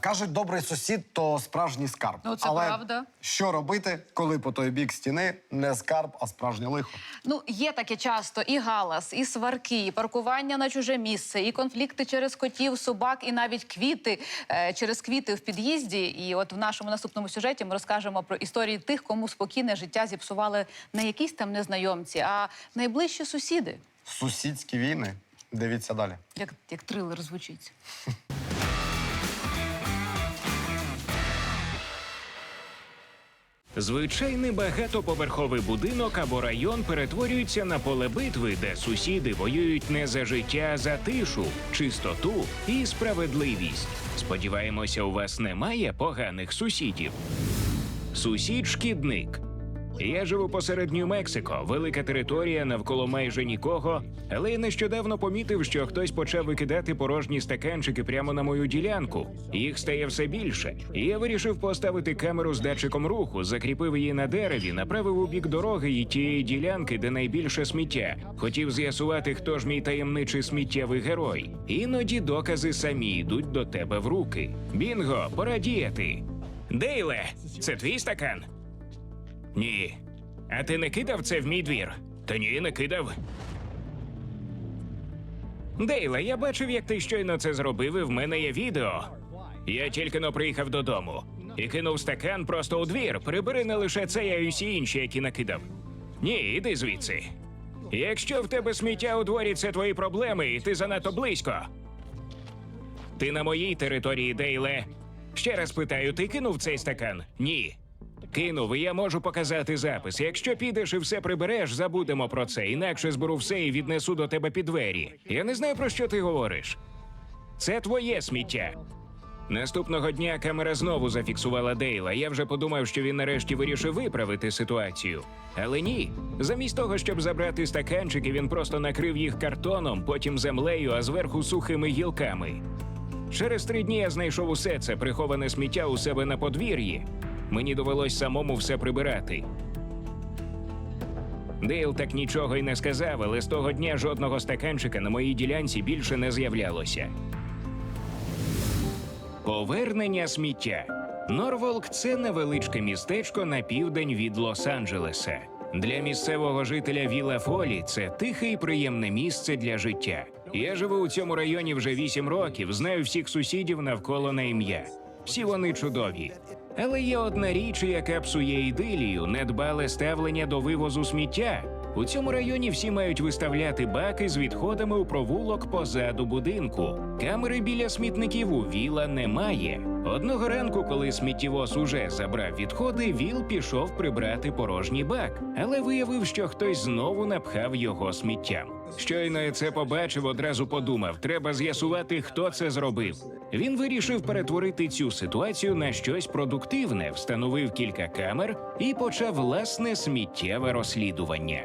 Кажуть, добрий сусід то справжній скарб. Ну, це Але правда. що робити, коли по той бік стіни не скарб, а справжнє лихо? Ну, є таке часто і галас, і сварки, і паркування на чуже місце, і конфлікти через котів, собак, і навіть квіти е, через квіти в під'їзді. І от в нашому наступному сюжеті ми розкажемо про історії тих, кому спокійне життя зіпсували не якісь там незнайомці, а найближчі сусіди. Сусідські війни. Дивіться далі. Як, як трилер звучить. Звичайний багатоповерховий будинок або район перетворюється на поле битви, де сусіди воюють не за життя, а за тишу, чистоту і справедливість. Сподіваємося, у вас немає поганих сусідів. Сусід шкідник. Я живу посеред Нью-Мексико, велика територія, навколо майже нікого. Але я нещодавно помітив, що хтось почав викидати порожні стаканчики прямо на мою ділянку. Їх стає все більше. І я вирішив поставити камеру з датчиком руху, закріпив її на дереві, направив у бік дороги і тієї ділянки, де найбільше сміття. Хотів з'ясувати, хто ж мій таємничий сміттєвий герой. Іноді докази самі йдуть до тебе в руки. Бінго, пора діяти. Дейле, це твій стакан? Ні. А ти не кидав це в мій двір? Та ні, не кидав. Дейла, я бачив, як ти щойно це зробив, і в мене є відео. Я тільки но приїхав додому і кинув стакан просто у двір. Прибери не лише це, а й усі інші, які накидав. Ні, іди звідси. Якщо в тебе сміття у дворі, це твої проблеми, і ти занадто близько. Ти на моїй території, Дейле. Ще раз питаю, ти кинув цей стакан? Ні. Кинув, і я можу показати запис. Якщо підеш і все прибереш, забудемо про це. Інакше зберу все і віднесу до тебе під двері. Я не знаю про що ти говориш. Це твоє сміття. Наступного дня камера знову зафіксувала Дейла. Я вже подумав, що він нарешті вирішив виправити ситуацію. Але ні. Замість того, щоб забрати стаканчики, він просто накрив їх картоном, потім землею, а зверху сухими гілками. Через три дні я знайшов усе це приховане сміття у себе на подвір'ї. Мені довелось самому все прибирати. Дейл так нічого й не сказав, але з того дня жодного стаканчика на моїй ділянці більше не з'являлося. Повернення сміття. Норволк це невеличке містечко на південь від Лос-Анджелеса. Для місцевого жителя Віла Фолі це тихе і приємне місце для життя. Я живу у цьому районі вже вісім років, знаю всіх сусідів навколо на ім'я. Всі вони чудові. Але є одна річ, яка псує ідилію, недбале ставлення до вивозу сміття. У цьому районі всі мають виставляти баки з відходами у провулок позаду будинку. Камери біля смітників у Віла немає. Одного ранку, коли сміттєвоз уже забрав відходи, Віл пішов прибрати порожній бак, але виявив, що хтось знову напхав його сміттям. Щойно я це побачив, одразу подумав: треба з'ясувати, хто це зробив. Він вирішив перетворити цю ситуацію на щось продуктивне, встановив кілька камер і почав власне сміттєве розслідування.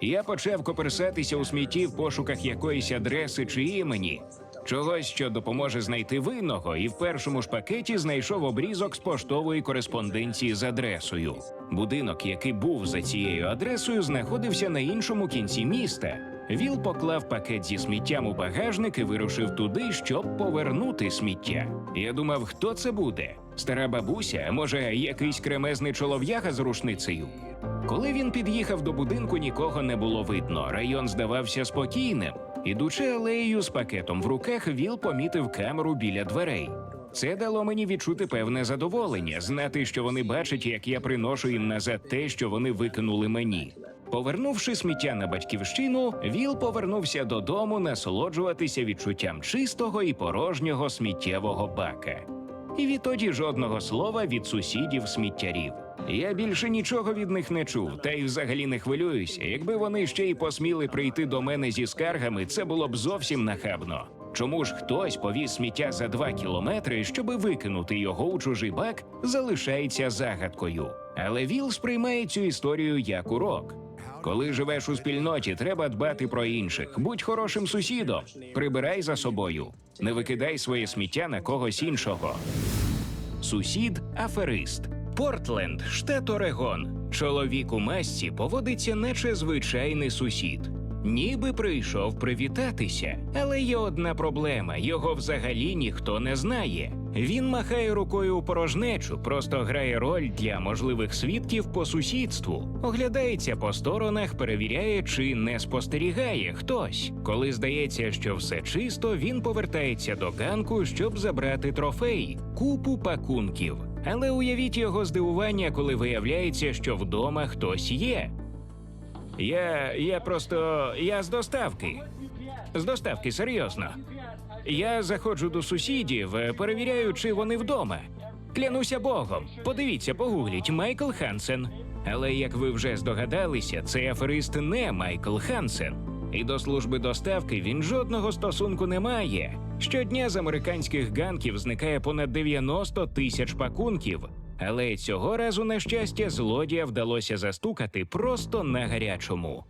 Я почав коперсатися у смітті в пошуках якоїсь адреси чи імені. Чогось, що допоможе знайти винного, і в першому ж пакеті знайшов обрізок з поштової кореспонденції з адресою. Будинок, який був за цією адресою, знаходився на іншому кінці міста. Віл поклав пакет зі сміттям у багажник і вирушив туди, щоб повернути сміття. Я думав, хто це буде? Стара бабуся, може, якийсь кремезний чолов'яга з рушницею. Коли він під'їхав до будинку, нікого не було видно. Район здавався спокійним. Ідучи алеєю з пакетом в руках, Віл помітив камеру біля дверей. Це дало мені відчути певне задоволення, знати, що вони бачать, як я приношу їм назад те, що вони викинули мені. Повернувши сміття на батьківщину, Віл повернувся додому насолоджуватися відчуттям чистого і порожнього сміттєвого бака. І відтоді жодного слова від сусідів сміттярів. Я більше нічого від них не чув, та й взагалі не хвилююся. Якби вони ще й посміли прийти до мене зі скаргами, це було б зовсім нахабно. Чому ж хтось повіз сміття за два кілометри, щоби викинути його у чужий бак, залишається загадкою. Але Віл сприймає цю історію як урок. Коли живеш у спільноті, треба дбати про інших. Будь хорошим сусідом, прибирай за собою, не викидай своє сміття на когось іншого. Сусід аферист. Портленд, штат Орегон. Чоловік у масці поводиться, наче звичайний сусід. Ніби прийшов привітатися, але є одна проблема: його взагалі ніхто не знає. Він махає рукою у порожнечу, просто грає роль для можливих свідків по сусідству, оглядається по сторонах, перевіряє, чи не спостерігає хтось. Коли здається, що все чисто, він повертається до ганку, щоб забрати трофей купу пакунків. Але уявіть його здивування, коли виявляється, що вдома хтось є. Я. я просто. я з доставки. З доставки, серйозно. Я заходжу до сусідів, е, перевіряю, чи вони вдома. Клянуся Богом. Подивіться, погугліть Майкл Хансен. Але як ви вже здогадалися, цей аферист не Майкл Хансен. І до служби доставки він жодного стосунку не має. Щодня з американських ганків зникає понад 90 тисяч пакунків. Але цього разу, на щастя, злодія вдалося застукати просто на гарячому.